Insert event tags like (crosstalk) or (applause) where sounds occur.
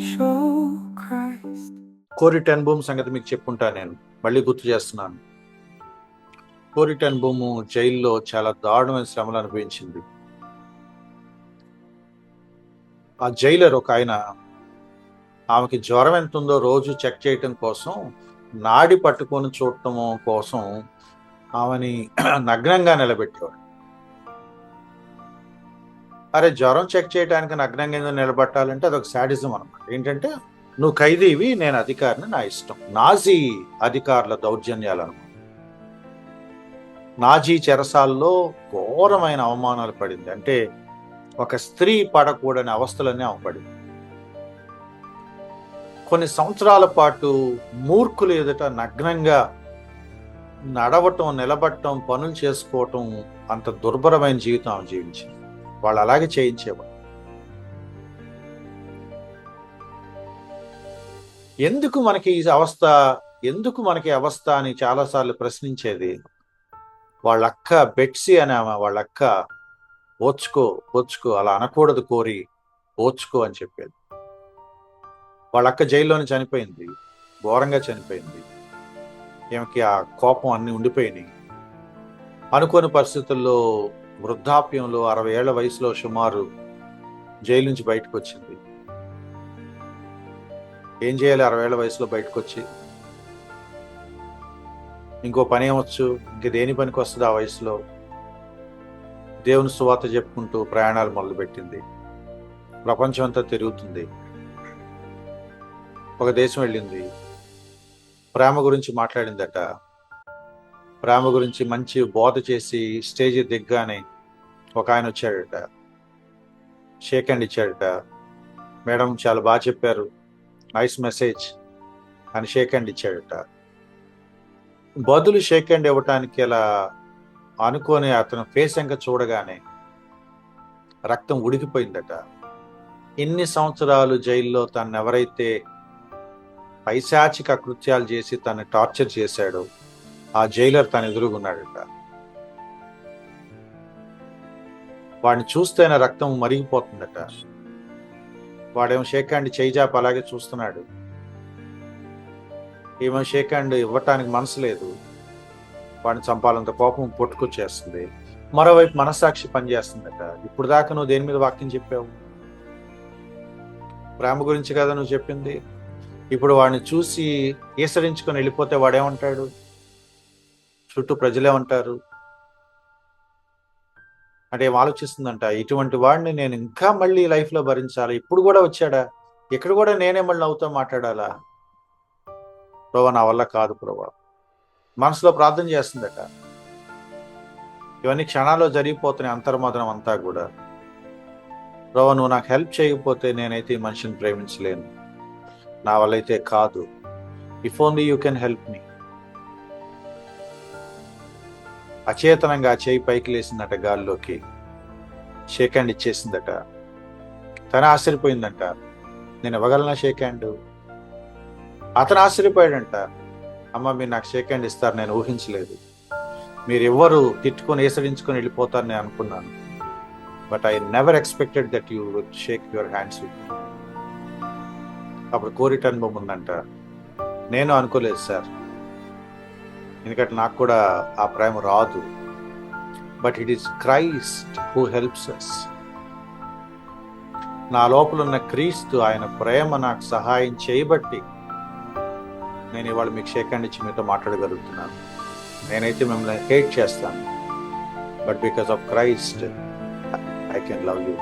show కోరి ten భూమి సంగతి మీకు చెప్పుంటా నేను. మళ్ళీ గుర్తు చేస్తున్నాను. కోరి టెన్ భూము జైల్లో చాలా దారుణమైన శ్రమలు అనుభవించింది. ఆ జైలర్ ఒక ఆయన ఆమెకి జ్వరం ఎంత ఉందో రోజు చెక్ చేయటం కోసం నాడి పట్టుకొని చూడటం కోసం ఆమెని (clears throat) నగ్నంగా నిలబెట్టేవాడు అరే జ్వరం చెక్ చేయడానికి నగ్నంగా ఎందుకు నిలబట్టాలంటే అదొక శాడిజం అనమాట ఏంటంటే నువ్వు ఖైదీవి నేను అధికారిని నా ఇష్టం. నాజీ అధికారుల దౌర్జన్యాలు అనమాట నాజీ చెరసాల్లో ఘోరమైన అవమానాలు పడింది. అంటే ఒక స్త్రీ పడకూడని అవస్థలన్నీ ఆమె పడింది. కొన్ని సంవత్సరాల పాటు మూర్ఖులు ఎదుట నగ్నంగా నడవటం నిలబడటం పనులు చేసుకోవటం అంత దుర్భరమైన జీవితం ఆమె జీవించింది. వాళ్ళు అలాగే చేయించేవారు ఎందుకు మనకి ఈ అవస్థ ఎందుకు మనకి అవస్థ అని చాలాసార్లు ప్రశ్నించేది? వాళ్ళ అక్క బెట్సీ అనే ఆమె వాళ్ళ అక్క ఓర్చుకో ఓర్చుకో అలా అనకూడదు కోరి ఓర్చుకో అని చెప్పేది. వాళ్ళ అక్క జైల్లోనే చనిపోయింది ఘోరంగా చనిపోయింది. ఈమెకి ఆ కోపం అన్ని ఉండిపోయినాయి. అనుకోని పరిస్థితుల్లో వృద్ధాప్యంలో అరవై ఏళ్ళ వయసులో సుమారు జైలు నుంచి బయటకు వచ్చింది ఏం చేయాలి? అరవై ఏళ్ళ వయసులో బయటకు వచ్చి ఇంకో పని ఏమొచ్చు? ఇంక దేని పనికి వస్తుంది ఆ వయసులో? దేవుని సువార్త చెప్పుకుంటూ ప్రయాణాలు మొదలుపెట్టింది. ప్రపంచం అంతా తిరుగుతుంది. ఒక దేశం వెళ్ళింది. ప్రేమ గురించి మాట్లాడిందట. ప్రేమ గురించి మంచి బోధ చేసి స్టేజ్ దిగ్గానే ఒక ఆయన వచ్చాడట. షేక్ హ్యాండ్ ఇచ్చాడట. మేడం చాలా బాగా చెప్పారు. నైస్ మెసేజ్ అని షేక్ హ్యాండ్ ఇచ్చాడట. బదులు షేక్ హ్యాండ్ ఇవ్వటానికి ఇలా అనుకొని అతను ఫేస్ ఇంకా చూడగానే రక్తం ఉడికిపోయిందట. ఇన్ని సంవత్సరాలు జైల్లో తను ఎవరైతే పైశాచిక కృత్యాలు చేసి తను టార్చర్ చేశాడో ఆ జైలర్ తను ఎదురుగున్నాడట వాడిని చూస్తేనే రక్తం మరిగిపోతుందట. వాడేమో షేక్ హ్యాండ్ చేయిజాప అలాగే చూస్తున్నాడు. ఏమో షేక్ హ్యాండ్ ఇవ్వటానికి మనసు లేదు. వాడిని చంపాలంత కోపం పుట్టుకొచ్చేస్తుంది. మరోవైపు మనస్సాక్షి పనిచేస్తుందట. ఇప్పుడు దాకా నువ్వు దేని మీద వాక్యం చెప్పావు? ప్రేమ గురించి కదా నువ్వు చెప్పింది? ఇప్పుడు వాడిని చూసి ఈసరించుకొని వెళ్ళిపోతే వాడేమంటాడు? చుట్టూ ప్రజలే ఉంటారు. అంటే ఆలోచిస్తుందంట ఇటువంటి వాడిని నేను ఇంకా మళ్ళీ లైఫ్లో భరించాలి. ఇప్పుడు కూడా వచ్చాడా? ఇక్కడ కూడా నేనే మళ్ళీ అవుతా మాట్లాడాలా? ప్రభా నా వల్ల కాదు ప్రభా. మనసులో ప్రార్థన చేస్తుందట. ఇవన్నీ క్షణాల్లో జరిగిపోతున్నాయి అంతర్మోదనం అంతా కూడా. ప్రభా నువ్వు నాకు హెల్ప్ చేయకపోతే నేనైతే ఈ మనిషిని ప్రేమించలేను. నా వల్ల అయితే కాదు. If only you can help me అచేతనంగా చేయి పైకి లేసిందట గాల్లోకి. షేక్ హ్యాండ్ ఇచ్చేసిందట. తన ఆశ్చర్యపోయిందంట. నేను ఇవ్వగలనా షేక్ హ్యాండ్ అతను ఆశ్చర్యపోయాడంట. అమ్మ మీరు నాకు షేక్ హ్యాండ్ ఇస్తారు నేను ఊహించలేదు. మీరు ఎవ్వరు తిట్టుకొని ఏసడించుకొని వెళ్ళిపోతారు నేను అనుకున్నాను. But I never expected that you shake your hands with అప్పుడు కోరిట అనుభవం ఉందంట. నేను అనుకోలేదు సార్. ఎందుకంటే నాకు కూడా ఆ ప్రేమ రాదు. But it is Christ who helps us నా లోపల ఉన్న క్రీస్తు ఆయన ప్రేమ నాకు సహాయం చేయబట్టి నేను ఇవాళ మీకు షేక్ ఇచ్చి మీతో మాట్లాడగలుగుతున్నాను. నేనైతే మిమ్మల్ని హేట్ చేస్తాను. But because of Christ I can love you